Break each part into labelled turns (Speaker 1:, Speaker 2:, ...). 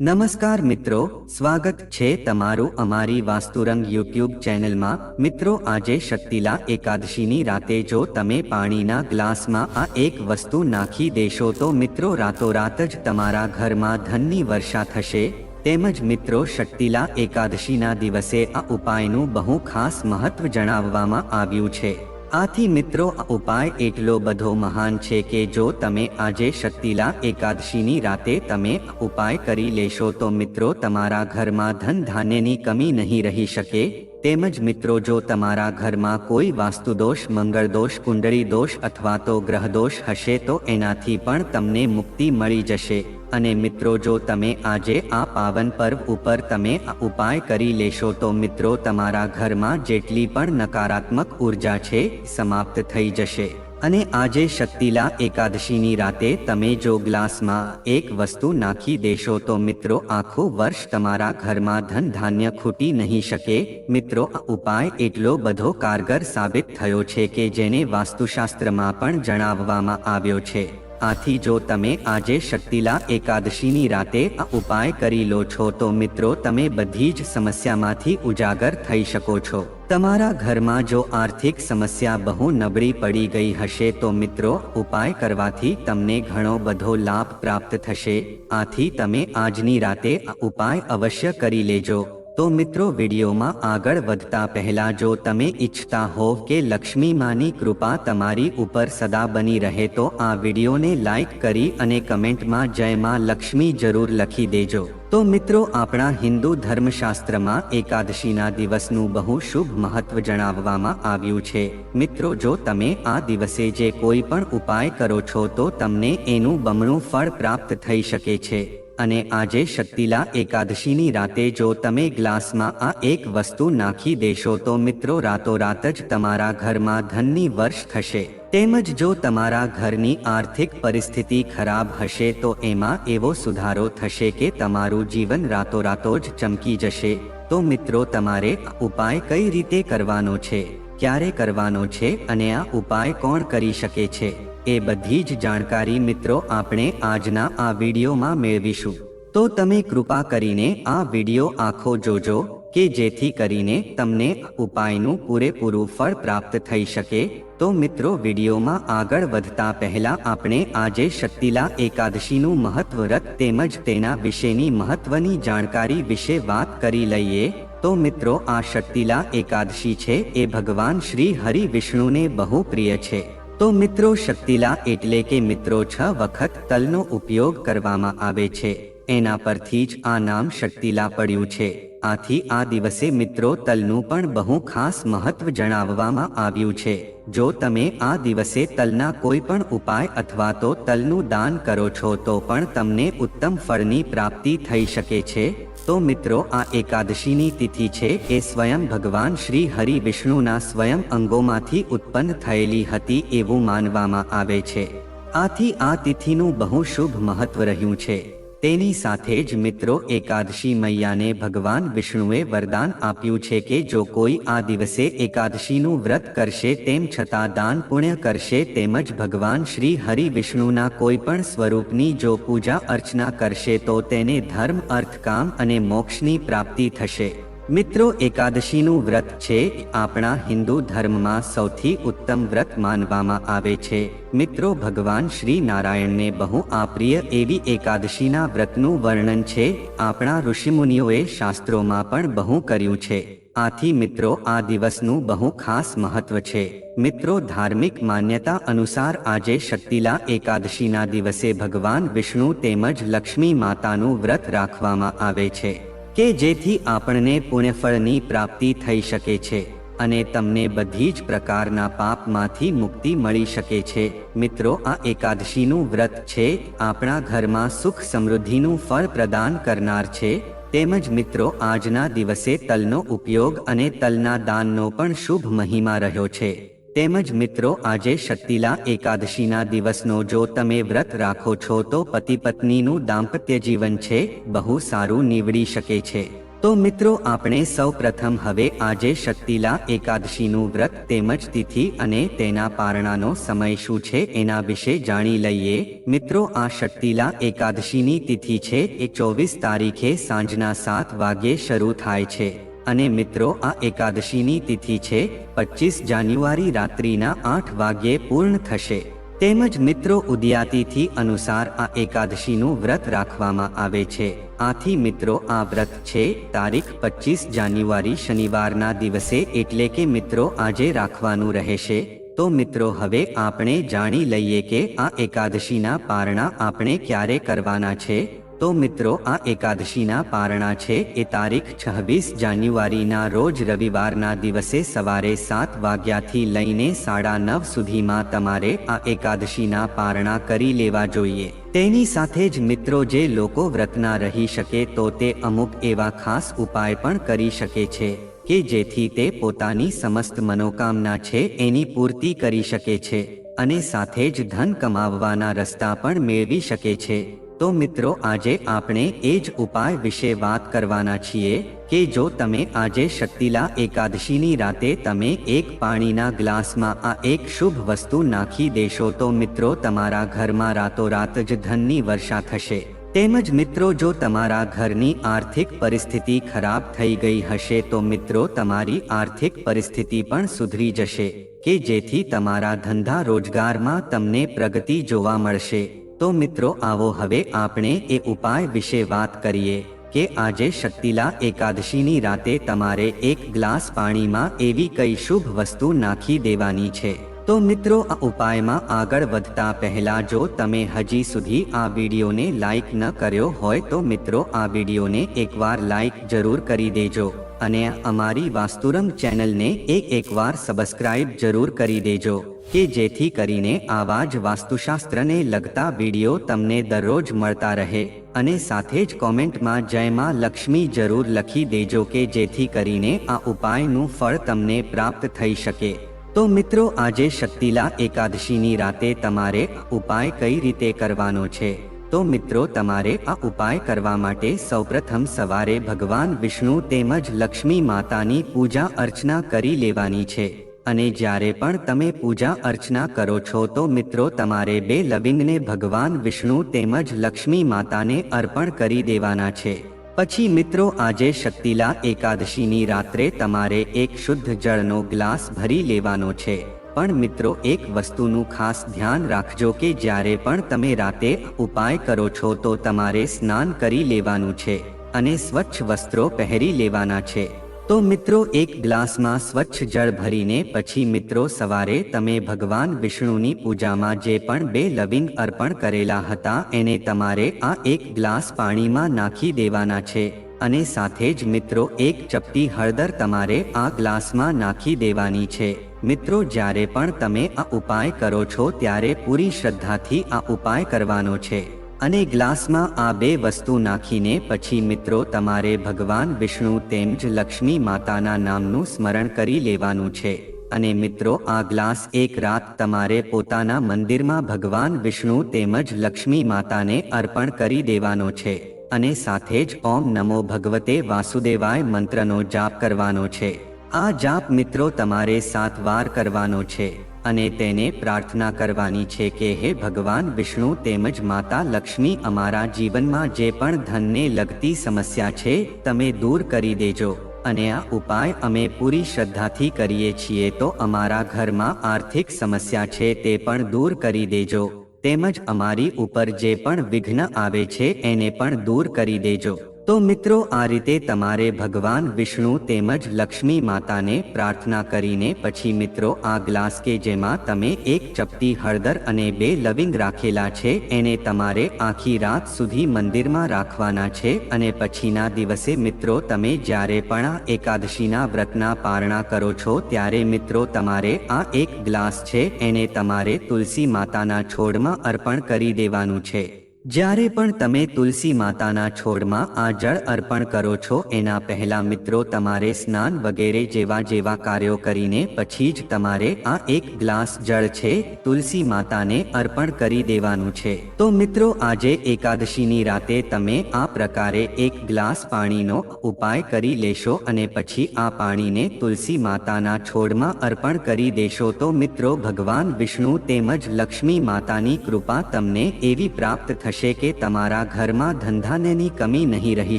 Speaker 1: નમસ્કાર મિત્રો, સ્વાગત છે તમારું અમારી વાસ્તુરંગ યુટ્યુબ ચેનલમાં. મિત્રો, આજે શક્તિલા એકાદશીની રાતે જો તમે પાણીના ગ્લાસમાં આ એક વસ્તુ નાખી દેશો તો મિત્રો રાતોરાત જ તમારા ઘરમાં ધનની વર્ષા થશે. તેમજ મિત્રો, શક્તિલા એકાદશીના દિવસે આ ઉપાયનું બહુ ખાસ મહત્વ જણાવવામાં આવ્યું છે. આથી મિત્રો ઉપાય એટલો બધો મહાન છે કે જો તમે આજે શક્તિલા એકાદશીની રાતે તમે ઉપાય કરી લેશો તો મિત્રો, તમારા ઘરમાં ધન ધાન્યની કમી નહીં રહી શકે. તેમજ મિત્રો, જો તમારા ઘરમાં કોઈ વાસ્તુદોષ મંગળદોષ કુંડળી દોષ અથવા તો ગ્રહદોષ હશે તો એનાથી પણ તમને મુક્તિ મળી જશે. અને મિત્રો જો તમે આજે આ પાવન પર્વ ઉપર તમે આ ઉપાય કરી લેશો તો મિત્રો તમારા ઘરમાં જેટલી પણ નકારાત્મક ઊર્જા છે સમાપ્ત થઈ જશે. અને આજે શક્તિલા એકાદશીની રાતે તમે જો ગ્લાસમાં એક વસ્તુ નાખી દેશો તો મિત્રો આખું વર્ષ તમારા ઘરમાં ધન ધાન્ય ખૂટી નહીં શકે. મિત્રો આ ઉપાય એટલો બધો કારગર સાબિત થયો છે કે જેને વાસ્તુશાસ્ત્રમાં પણ જણાવવામાં આવ્યો છે. આથી જો તમે આજે શક્તિલા એકાદશીની રાતે આ ઉપાય કરી લો છો, તો મિત્રો તમે બધી જ સમસ્યામાંથી ઉજાગર થઈ શકો છો. તમારા ઘરમાં જો આર્થિક સમસ્યા બહુ નબળી પડી ગઈ હશે, તો મિત્રો ઉપાય કરવાથી તમને ઘણો બધો લાભ પ્રાપ્ત થશે. આથી તમે આજની રાતે આ ઉપાય અવશ્ય કરી લેજો. તો મિત્રો વિડીયોમાં આગળ વધતા પહેલા જો તમે ઈચ્છતા હોવ કે લક્ષ્મી માની કૃપા તમારી ઉપર સદા બની રહે તો આ વિડીયોને લાઈક કરી અને કમેન્ટમાં જય માં લક્ષ્મી જરૂર લખી દેજો. તો મિત્રો આપણા હિન્દુ ધર્મશાસ્ત્રમાં એકાદશીના દિવસનું બહુ શુભ મહત્વ જણાવવામાં આવ્યું છે. મિત્રો જો તમે આ દિવસે જે કોઈ પણ ઉપાય કરો છો તો તમને એનું બમણું ફળ પ્રાપ્ત થઈ શકે છે. અને આજે શક્તિલા એકાદશીની રાતે જો તમે ગ્લાસમાં આ એક વસ્તુ નાખી દેશો તો મિત્રો રાતોરાત જ તમારા ઘરમાં ધનની વર્ષ થશે. તેમજ જો તમારા ઘરની આર્થિક પરિસ્થિતિ ખરાબ હશે તો એમાં એવો સુધારો થશે કે તમારું જીવન રાતોરાતો જ ચમકી જશે. તો મિત્રો તમારે ઉપાય કઈ રીતે કરવાનો છે? ક્યારે કરવાનો છે? અને આ ઉપાય કોણ કરી શકે છે? એ બધી જ જાણકારી મિત્રો આપણે આજના આ વિડીયોમાં મેળવીશું. તો તમે કૃપા કરીને આ વીડિયો આખો જોજો, કે જેથી કરીને તમને ઉપાયનું પૂરેપૂરું ફળ પ્રાપ્ત થઈ શકે. તો મિત્રો, વિડીયોમાં આગળ વધતા પહેલા આપણે આજે શક્તિલા એકાદશીનું મહત્વ રથ તેમજ તેના વિશેની મહત્વની જાણકારી વિશે વાત કરી લઈએ. તો મિત્રો, આ શક્તિલા એકાદશી છે, એ ભગવાન શ્રી હરિ વિષ્ણુને બહુ પ્રિય છે. તો મિત્રો શક્તિલા એટલે કે મિત્રો છ વખત તલનો ઉપયોગ કરવામાં આવે છે. એના પરથી જ આ નામ શક્તિલા પડ્યું છે. આથી આ દિવસે મિત્રો તલનું પણ બહુ ખાસ મહત્વ જણાવવામાં આવ્યું છે. જો તમે આ દિવસે તલના કોઈ પણ ઉપાય અથવા તો તલનું દાન કરો છો તો પણ તમને ઉત્તમ ફળની પ્રાપ્તિ થઈ શકે છે. તો મિત્રો, આ એકાદશીની તિથિ છે એ સ્વયં ભગવાન શ્રી હરિ વિષ્ણુના સ્વયં અંગોમાંથી ઉત્પન્ન થયેલી હતી એવું માનવામાં આવે છે. આથી આ તિથિનું બહુ શુભ મહત્વ રહ્યું છે. તેની સાથે જ મિત્રો એકાદશી મૈયાને ભગવાન વિષ્ણુએ વરદાન આપ્યું છે કે જો કોઈ આ દિવસે એકાદશીનું વ્રત કરશે તેમ છતાં દાન પુણ્ય કરશે તેમજ ભગવાન શ્રી હરિ વિષ્ણુના કોઈ પણ સ્વરૂપની જો પૂજા અર્ચના કરશે તો તેને ધર્મ અર્થ કામ અને મોક્ષની પ્રાપ્તિ થશે. મિત્રો, એકાદશીનું વ્રત છે. આપણા હિન્દુ ધર્મમાં સૌથી ઉત્તમ વ્રત માનવામાં આવે છે. મિત્રો, ભગવાન શ્રી નારાયણને બહુ આપ્રિય એવી એકાદશીના વ્રતનું વર્ણન છે. આપણા ઋષિમુનિઓએ શાસ્ત્રોમાં પણ બહુ કર્યું છે. આથી મિત્રો, આ દિવસનું બહુ ખાસ મહત્વ છે. મિત્રો, ધાર્મિક માન્યતા અનુસાર આજે શક્તિલા એકાદશીના દિવસે ભગવાન વિષ્ણુ તેમજ લક્ષ્મી માતાનું વ્રત રાખવામાં આવે છે. કે જેથી આપણને પુણ્યફળની પ્રાપ્તિ થઈ શકે છે અને તમને બધી જ પ્રકારના પાપમાંથી મુક્તિ મળી શકે છે. મિત્રો, આ એકાદશીનું વ્રત છે. આપણા ઘરમાં સુખ સમૃદ્ધિનું ફળ પ્રદાન કરનાર છે. તેમજ મિત્રો, આજના દિવસે તલનો ઉપયોગ અને તલના દાનનો પણ શુભ મહિમા રહ્યો છે. તેમજ મિત્રો, આજે શક્તિલા એકાદશીના દિવસનો જો તમે વ્રત રાખો છો તો પતિ પત્નીનું દાંપત્ય જીવન છે, બહુ સારું નીવડી શકે છે. તો મિત્રો, આપણે સૌ પ્રથમ હવે આજે શક્તિલા એકાદશીનું વ્રત તેમજ તિથિ અને તેના પારણાનો સમય શું છે એના વિશે જાણી લઈએ. મિત્રો, આ શક્તિલા એકાદશીની તિથિ છે એ ચોવીસ તારીખે સાંજના સાત વાગ્યે શરૂ થાય છે. અને મિત્રો, આ એકાદશીની તિથિ છે પચીસ જાન્યુઆરી રાત્રિના આઠ વાગ્યે પૂર્ણ થશે. તેમજ મિત્રો, ઉદયાતિથિ અનુસાર આ એકાદશીનું વ્રત રાખવામાં આવે છે. આથી મિત્રો, આ વ્રત છે, તારીખ પચીસ જાન્યુઆરી શનિવારના દિવસે, એટલે કે મિત્રો, આજે રાખવાનું રહેશે. તો મિત્રો, હવે આપણે જાણી લઈએ કે આ એકાદશીના પારણા આપણે ક્યારે કરવાના છે? તો મિત્રો, આ એકાદશીના પારણા છે. એ તારીખ છવ્વીસ જાન્યુઆરીના રોજ રવિવારના દિવસે સવારે સાત વાગ્યાથી લઈને સાડા નવ સુધીમાં તમારે આ એકાદશીના પારણા કરી લેવા જોઈએ. તેની સાથે જ મિત્રો, જે લોકો વ્રતના રહી શકે તો તે અમુક એવા ખાસ ઉપાય પણ કરી શકે છે કે જેથી તે પોતાની સમસ્ત મનોકામના છે એની પૂર્તિ કરી શકે છે અને સાથે જ ધન કમાવવાના રસ્તા પણ મેળવી શકે છે. તો મિત્રો, આજે આપણે એ જ ઉપાય વિશે વાત કરવાના છીએ કે જો તમે આજે શક્તિલા એકાદશીની રાતે તમે એક પાણીના ગ્લાસમાં આ એક શુભ વસ્તુ નાખી દેશો તો મિત્રો, તમારા ઘરમાં રાતોરાત જ ધનની વર્ષા થશે. તેમજ મિત્રો, જો તમારા ઘરની આર્થિક પરિસ્થિતિ ખરાબ થઈ ગઈ હશે તો મિત્રો, તમારી આર્થિક પરિસ્થિતિ પણ સુધરી જશે કે જેથી તમારા ધંધા રોજગારમાં તમને પ્રગતિ જોવા મળશે. તો મિત્રો આવો હવે આપણે એ ઉપાય વિશે વાત કરીએ કે આજે શક્તિલા એકાદશીની રાતે તમારે એક ગ્લાસ પાણીમાં એવી કઈ શુભ વસ્તુ નાખી દેવાની છે? તો મિત્રો આ ઉપાયમાં આગળ વધતા પહેલા જો તમે હજી સુધી આ વિડીયોને લાઈક ન કર્યો હોય તો મિત્રો આ વિડીયોને એકવાર લાઈક જરૂર કરી દેજો અને અમારી વાસ્તુરમ ચેનલને એક એકવાર સબસ્ક્રાઇબ જરૂર કરી દેજો. કે જેથી કરીને આવા જ વાસ્તુશાસ્ત્રને લગતા વીડિયો તમને દરરોજ મળતા રહે. અને સાથે જ કોમેન્ટમાં જયમાં લક્ષ્મી જરૂર લખી દેજો કે જેથી કરીને આ ઉપાયનું ફળ તમને પ્રાપ્ત થઈ શકે. તો મિત્રો, આજે શક્તિલા એકાદશીની રાતે તમારે ઉપાય કઈ રીતે કરવાનો છે? તો મિત્રો, તમારે આ ઉપાય કરવા માટે સૌપ્રથમ સવારે ભગવાન વિષ્ણુ તેમજ લક્ષ્મી માતાની પૂજા અર્ચના કરી લેવાની છે. અને જ્યારે પણ તમે પૂજા અર્ચના કરો છો તો મિત્રો તમારે બે લવિંગને ભગવાન વિષ્ણુ તેમજ લક્ષ્મી માતાને અર્પણ કરી દેવાના છે. પછી મિત્રો આજે શક્તિલા એકાદશીની રાત્રે તમારે એક શુદ્ધ જળનો ગ્લાસ ભરી લેવાનો છે. પણ મિત્રો એક વસ્તુનું ખાસ ધ્યાન રાખજો કે જ્યારે પણ તમે રાતે ઉપાય કરો છો તો તમારે સ્નાન કરી લેવાનું છે અને સ્વચ્છ વસ્ત્રો પહેરી લેવાના છે. તો મિત્રો, એક ગ્લાસમાં સ્વચ્છ જળ ભરીને પછી મિત્રો, સવારે તમે ભગવાન વિષ્ણુની પૂજામાં જે પણ બે લવિંગ અર્પણ કરેલા હતા, એને તમારે આ એક ગ્લાસ પાણીમાં નાખી દેવાના છે. અને સાથે જ મિત્રો, એક ચપટી હળદર તમારે આ ગ્લાસમાં નાખી દેવાની છે. મિત્રો, જ્યારે પણ તમે આ ઉપાય કરો છો, ત્યારે પૂરી શ્રદ્ધાથી આ ઉપાય કરવાનો છે. અને ગ્લાસમાં આ બે વસ્તુ નાખીને પછી મિત્રો તમારે ભગવાન વિષ્ણુ તેમજ લક્ષ્મી માતાના નામનું સ્મરણ કરી લેવાનું છે. અને મિત્રો આ ગ્લાસ એક રાત તમારે પોતાના મંદિરમાં ભગવાન વિષ્ણુ તેમજ લક્ષ્મી માતાને અર્પણ કરી દેવાનો છે. અને સાથે જ ઓમ નમો ભગવતે વાસુદેવાય મંત્રનો જાપ કરવાનો છે. આ જાપ મિત્રો તમારે સાત વાર કરવાનો છે. અને તેને પ્રાર્થના કરવાની છે કે હે ભગવાન વિષ્ણુ તેમજ માતા લક્ષ્મી અમારા જીવનમાં જે પણ ધનને લગતી સમસ્યા છે, તમે દૂર કરી દેજો. અને આ ઉપાય અમે પૂરી શ્રદ્ધાથી કરીએ છીએ તો અમારા ઘરમાં આર્થિક સમસ્યા છે તે પણ દૂર કરી દેજો. તેમજ અમારી ઉપર જે પણ વિઘ્ન આવે છે, એને પણ દૂર કરી દેજો. તો મિત્રો, આ રીતે તમારે ભગવાન વિષ્ણુ તેમજ લક્ષ્મી માતાને પ્રાર્થના કરીને પછી મિત્રો, આ ગ્લાસ કે જેમાં તમે એક ચપટી હળદર અને બે લવિંગ રાખેલા છે, એને તમારે આખી રાત સુધી મંદિરમાં રાખવાના છે અને પછીના દિવસે મિત્રો, તમે જ્યારે પણ આ એકાદશીના વ્રતના પારણા કરો છો, ત્યારે મિત્રો, તમારે આ એક ગ્લાસ છે, એને તમારે તુલસી માતાના છોડમાં અર્પણ કરી દેવાનું છે. જ્યારે પણ તમે તુલસી માતાના છોડમાં આ જળ અર્પણ કરો છો, એના પહેલા મિત્રો તમારે સ્નાન વગેરે જેવા જેવા કાર્યો કરીને પછી જ તમારે આ એક ગ્લાસ જળ છે, તુલસી માતાને અર્પણ કરી દેવાનું છે. તો મિત્રો, આજે એકાદશીની રાતે તમે આ પ્રકારે એક ગ્લાસ પાણીનો ઉપાય કરી લેશો અને પછી આ પાણીને તુલસી માતાના છોડમાં અર્પણ કરી દેશો. તો મિત્રો, ભગવાન વિષ્ણુ તેમજ લક્ષ્મી માતાની કૃપા તમને એવી પ્રાપ્ત થશે. કે તમારા ઘરમાં ધંધાનેની કમી નહીં રહી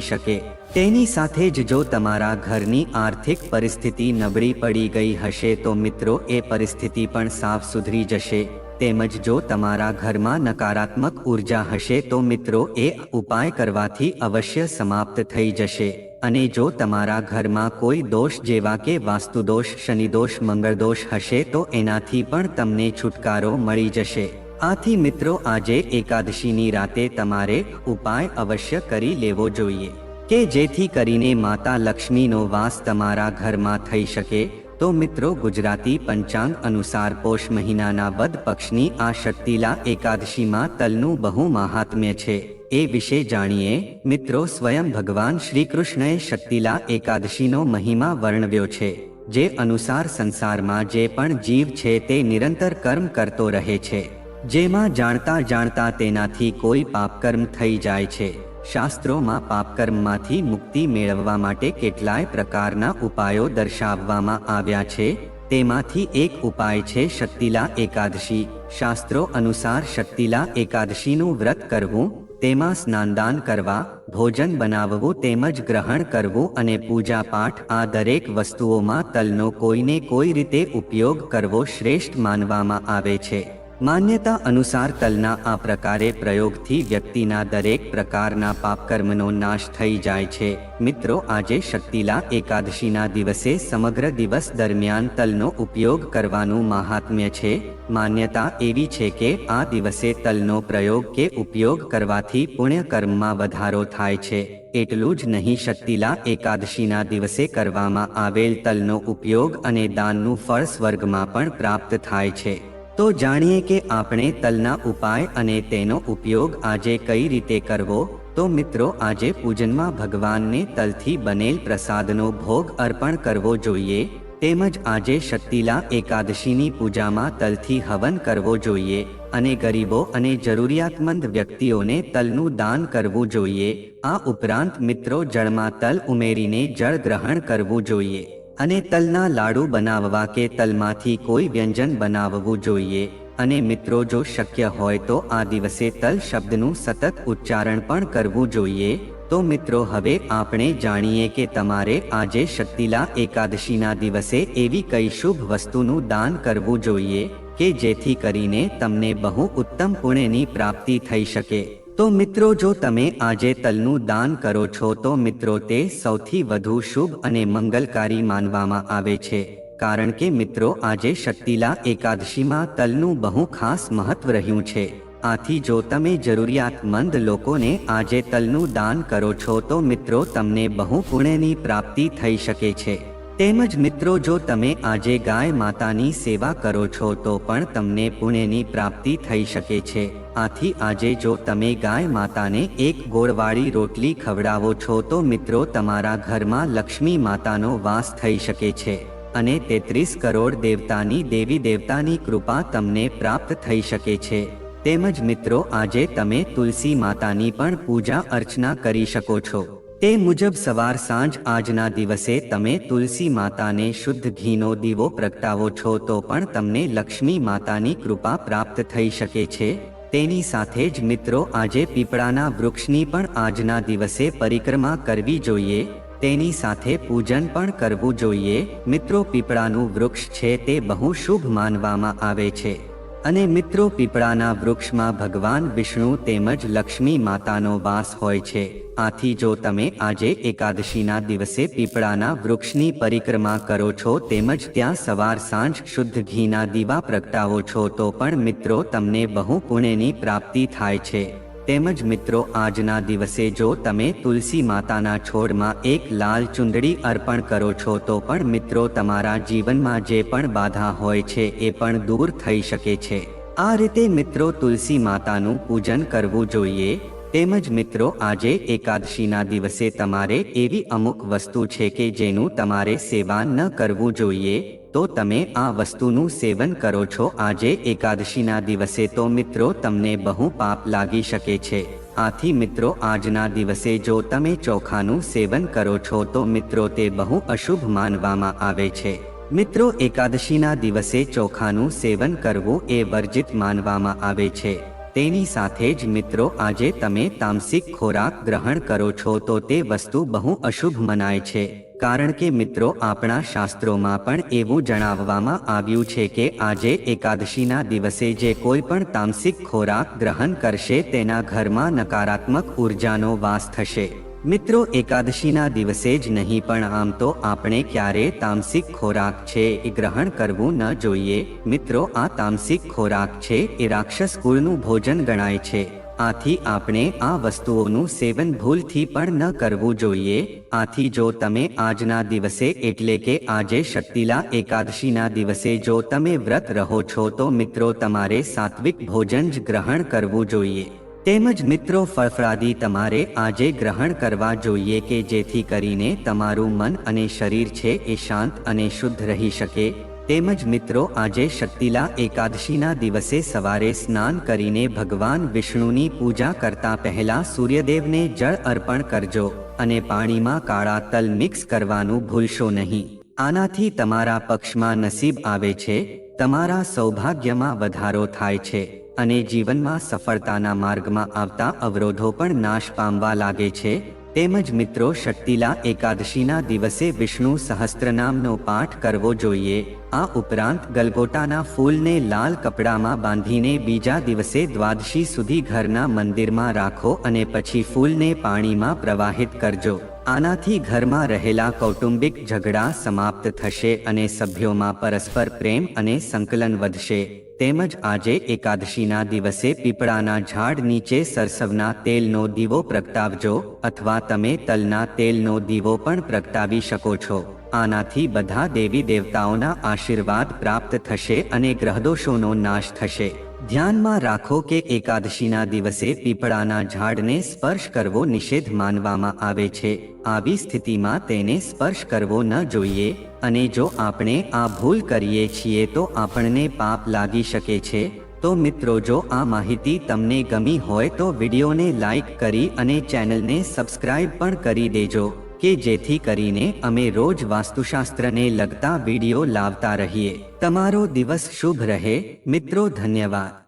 Speaker 1: શકે. તેની સાથે જ જો તમારા ઘરની આર્થિક પરિસ્થિતિ નબળી પડી ગઈ હશે તો મિત્રો, એ પરિસ્થિતિ પણ સાફ સુધરી જશે. તેમજ જો તમારા ઘરમાં નકારાત્મક ઊર્જા હશે તો મિત્રો, એ ઉપાય કરવાથી અવશ્ય સમાપ્ત થઈ જશે. અને જો તમારા ઘરમાં કોઈ દોષ જેવા કે વાસ્તુદોષ, શનિદોષ, મંગળદોષ હશે તો એનાથી પણ તમને છુટકારો મળી જશે. આથી મિત્રો, આજે એકાદશીની રાતે તમારે ઉપાય અવશ્ય કરી લેવો જોઈએ કે જેથી કરીને માતા લક્ષ્મીનો વાસ તમારા ઘરમાં થઈ શકે. તો મિત્રો, ગુજરાતી પંચાંગ અનુસાર પોષ મહિનાના વદ પક્ષની આ શક્તિલા એકાદશીમાં તલનું બહુ મહાત્મ્ય છે. એ વિશે જાણીએ, મિત્રો, સ્વયં ભગવાન શ્રી કૃષ્ણએ શક્તિલા એકાદશીનો મહિમા વર્ણવ્યો છે, જે અનુસાર સંસારમાં જે પણ જીવ છે તે નિરંતર કર્મ કરતો રહે છે. જેમાં જાણતા જાણતા તેનાથી કોઈ પાપકર્મ થઈ જાય છે. શાસ્ત્રોમાં પાપકર્મમાંથી મુક્તિ મેળવવા માટે કેટલાય પ્રકારના ઉપાયો દર્શાવવામાં આવ્યા છે. તેમાંથી એક ઉપાય છે શક્તિલા એકાદશી. શાસ્ત્રો અનુસાર શક્તિલા એકાદશીનું વ્રત કરવું, તેમાં સ્નાનદાન કરવા, ભોજન બનાવવું તેમજ ગ્રહણ કરવું અને પૂજા પાઠ આ દરેક વસ્તુઓમાં તલનો કોઈને કોઈ રીતે ઉપયોગ કરવો શ્રેષ્ઠ માનવામાં આવે છે. માન્યતા અનુસાર તલના આ પ્રકારે પ્રયોગથી વ્યક્તિના દરેક પ્રકારના પાપકર્મનો નાશ થઈ જાય છે. મિત્રો, આજે શક્તિલા એકાદશીના દિવસે સમગ્ર દિવસ દરમિયાન તલનો ઉપયોગ કરવાનું મહાત્મ્ય છે. માન્યતા એવી છે કે આ દિવસે તલનો પ્રયોગ કે ઉપયોગ કરવાથી પુણ્યકર્મમાં વધારો થાય છે. એટલું જ નહીં, શક્તિલા એકાદશીના દિવસે કરવામાં આવેલ તલનો ઉપયોગ અને દાનનું ફળ સ્વર્ગમાં પણ પ્રાપ્ત થાય છે. તો જાણીએ કે આપણે તલના ઉપાય અને તેનો ઉપયોગ આજે કઈ રીતે કરવો? તો મિત્રો, આજે પૂજનમાં ભગવાનને તલથી બનેલ પ્રસાદનો ભોગ અર્પણ કરવો જોઈએ. તેમજ આજે શક્તિલા એકાદશીની પૂજામાં તલથી હવન કરવો જોઈએ. અને ગરીબો અને જરૂરિયાતમંદ વ્યક્તિઓને તલનું દાન કરવું જોઈએ. આ ઉપરાંત મિત્રો, જળમાં તલ ઉમેરીને જળ ગ્રહણ કરવું જોઈએ. અને તલના લાડુ બનાવવા કે તલમાંથી કોઈ વ્યંજન બનાવવું જોઈએ. અને મિત્રો, જો શક્ય હોય તો આ દિવસે તલ શબ્દનું સતત ઉચ્ચારણ પણ કરવું જોઈએ. તો મિત્રો, હવે આપણે જાણીએ કે તમારે આજે શક્તિલા એકાદશીના દિવસે એવી કઈ શુભ વસ્તુનું દાન કરવું જોઈએ કે જેથી કરીને તમને બહુ ઉત્તમ પુણ્યની પ્રાપ્તિ થઈ શકે. તો મિત્રો, જો તમે આજે તલનું દાન કરો છો, તો મિત્રો, તે સૌથી વધુ શુભ અને મંગલકારી માનવામાં આવે છે. કારણ કે મિત્રો, આજે શક્તિલા એકાદશીમાં તલનું બહુ ખાસ મહત્વ રહ્યું છે. આથી જો તમે જરૂરિયાતમંદ લોકોને આજે તલનું દાન કરો છો, તો મિત્રો, તમને બહુ પુણ્યની પ્રાપ્તિ થઈ શકે છે. તેમજ મિત્રો, જો તમે આજે ગાય માતાની સેવા કરો છો, તો પણ તમને પુણ્યની પ્રાપ્તિ થઈ શકે છે. આથી આજે જો તમે ગાય માતાને એક ગોળવાળી રોટલી ખવડાવો છો, તો મિત્રો, તમારા ઘરમાં લક્ષ્મી માતાનો વાસ થઈ શકે છે અને તેત્રીસ કરોડ દેવતાની, દેવી દેવતાની કૃપા તમને પ્રાપ્ત થઈ શકે છે. તેમજ મિત્રો, આજે તમે તુલસી માતાની પણ પૂજા અર્ચના કરી શકો છો. તે મુજબ સવાર સાંજ આજના દિવસે તમે તુલસી માતાને શુદ્ધ ઘીનો દીવો પ્રગટાવો છો તો પણ તમને લક્ષ્મી માતાની કૃપા પ્રાપ્ત થઈ શકે છે. તેની સાથે જ મિત્રો, આજે પીપળાના વૃક્ષની પણ આજના દિવસે પરિક્રમા કરવી જોઈએ. તેની સાથે પૂજન પણ કરવું જોઈએ. મિત્રો, પીપળાનું વૃક્ષ છે તે બહુ શુભ માનવામાં આવે છે. અને મિત્રો પીપળાના વૃક્ષમાં ભગવાન વિષ્ણુ તેમજ લક્ષ્મી માતાનો વાસ હોય છે. આથી જો તમે આજે એકાદશીના દિવસે પીપળાના વૃક્ષની પરિક્રમા કરો છો તેમજ ત્યાં સવાર સાંજ શુદ્ધ ઘીના દીવા પ્રગટાવો છો તો પણ મિત્રો તમને બહુ પુણ્યની પ્રાપ્તિ થાય છે. તેમજ મિત્રો, આજના દિવસે જો તમે તુલસી માતાના છોડમાં એક લાલ ચુંદડી અર્પણ કરો છો, તો પણ મિત્રો, તમારા જીવનમાં જે પણ બાધા હોય છે, એ પણ દૂર થઈ શકે છે. આ રીતે મિત્રો, તુલસી માતાનું પૂજન કરવું જોઈએ. તેમજ મિત્રો, આજે એકાદશીના દિવસે તમારે એવી અમુક વસ્તુ છે કે જેનું તમારે સેવા ન કરવું જોઈએ. તો તમે આ વસ્તુનું સેવન કરો છો. આજે એકાદશીના દિવસે તો મિત્રો તમને બહુ પાપ લાગી શકે છે. આથી મિત્રો, આજના દિવસે જો તમે ચોખાનું સેવન કરો છો તો મિત્રો તે બહુ અશુભ માનવામાં આવે છે. મિત્રો, એકાદશીના દિવસે ચોખાનું સેવન કરવું એ વર્જિત માનવામાં આવે છે. તેની સાથે જ મિત્રો, આજે તમે તામસિક ખોરાક ગ્રહણ કરો છો તો તે વસ્તુ બહુ અશુભ મનાય છે. કારણ કે મિત્રો, આપણા શાસ્ત્રોમાં પણ એવું જણાવવામાં આવ્યું છે કે આજે એકાદશીના દિવસે જે કોઈ પણ તામસિક ખોરાક ગ્રહણ કરશે, તેના ઘરમાં નકારાત્મક ઉર્જાનો વાસ થશે. મિત્રો, એકાદશીના દિવસે જ નહીં, પણ આમ તો આપણે ક્યારે તામસિક ખોરાક છે એ ગ્રહણ કરવું ન જોઈએ. મિત્રો, આ તામસિક ખોરાક છે એ રાક્ષસ કુળનું ભોજન ગણાય છે. આથી આપણે આ વસ્તુઓનું સેવન ભૂલથી પણ ન કરવું જોઈએ. આથી જો તમે આજના દિવસે એટલે કે આજે શક્તિલા એકાદશીના દિવસે જો તમે વ્રત રહો છો તો મિત્રો તમારે સાત્વિક ભોજન જ ગ્રહણ કરવું જોઈએ. તેમજ મિત્રો ફળફળાદી તમારે આજે ગ્રહણ કરવા જોઈએ કે જેથી કરીને તમારું મન અને શરીર છે એ શાંત અને શુદ્ધ રહી શકે. તેમજ મિત્રો, આજે શક્તિલા એકાદશીના દિવસે સવારે સ્નાન કરીને ભગવાન વિષ્ણુની પૂજા કરતા પહેલા સૂર્યદેવને જળ અર્પણ કરજો અને પાણીમાં કાળા તલ મિક્સ કરવાનું ભૂલશો નહીં. આનાથી તમારા પક્ષમાં નસીબ આવે છે, તમારા સૌભાગ્યમાં વધારો થાય છે અને જીવનમાં સફળતાના માર્ગમાં આવતા અવરોધો પણ નાશ પામવા લાગે છે તેમજ મિત્રો શક્તિલા એકાદશીના દિવસે વિષ્ણુ સહસ્ત્રનામનો પાઠ કરવો જોઈએ. આ ઉપરાંત ગલગોટાના ફૂલને લાલ કપડામાં બાંધીને બીજા દિવસે દ્વાદશી સુધી ઘરના મંદિરમાં રાખો અને પછી ફૂલને પાણીમાં પ્રવાહિત કરજો. આનાથી ઘરમાં રહેલા કૌટુંબિક ઝઘડા સમાપ્ત થશે અને સભ્યોમાં પરસ્પર પ્રેમ અને સંકલન વધશે. તેમજ આજે એકાદશીના દિવસે પીપળાના ઝાડ નીચે સરસવના તેલનો દીવો પ્રગટાવજો અથવા તમે તલના તેલનો દીવો પણ પ્રગટાવી શકો છો. આનાથી બધા દેવી દેવતાઓના આશીર્વાદ પ્રાપ્ત થશે અને ગ્રહદોષોનો નાશ થશે. ધ્યાનમાં રાખો કે એકાદશીના દિવસે પીપળાના ઝાડને સ્પર્શ કરવો નિષેધ માનવામાં આવે છે. આવી સ્થિતિમાં તેને સ્પર્શ કરવો ન જોઈએ અને જો આપણે આ ભૂલ કરીએ છીએ તો આપણને પાપ લાગી શકે છે. તો મિત્રો, જો આ માહિતી તમને ગમી હોય તો વિડીયોને લાઈક કરી અને ચેનલને સબસ્ક્રાઇબ પણ કરી દેજો, કે જેથી કરીને અમે રોજ વાસ્તુશાસ્ત્રને લગતા વીડિયો લાવતા રહીએ. તમારો દિવસ શુભ રહે. મિત્રો, ધન્યવાદ.